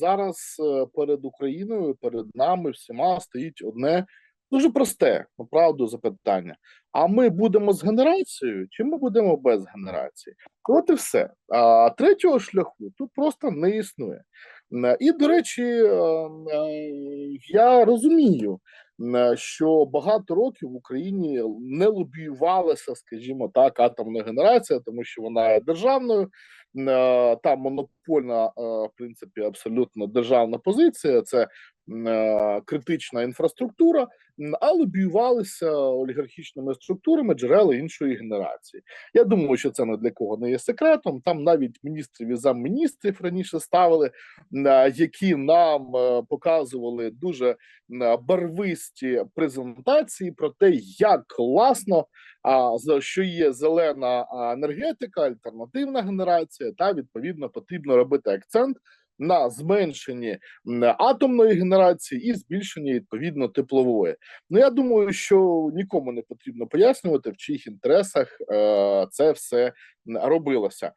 зараз е, перед Україною, перед нами всіма стоїть одне дуже просте, направду, запитання: а ми будемо з генерацією, чи ми будемо без генерації? От і все. А третього шляху тут просто не існує. І, до речі, е, е, я розумію, що багато років в Україні не лобіювалася, скажімо так, атомна генерація, тому що вона є державною. Е, Там монопольна, е, в принципі, абсолютно державна позиція. Це е, критична інфраструктура, а лобіювалися олігархічними структурами джерела іншої генерації. Я думаю, що це не для кого не є секретом. Там навіть міністрів і замміністрів раніше ставили, е, які нам е, показували дуже барвисті презентації про те, як класно, а що є зелена енергетика, альтернативна генерація, та відповідно потрібно робити акцент на зменшенні атомної генерації і збільшенні відповідно теплової. Ну я думаю, що нікому не потрібно пояснювати, в чиїх інтересах е, це все робилося.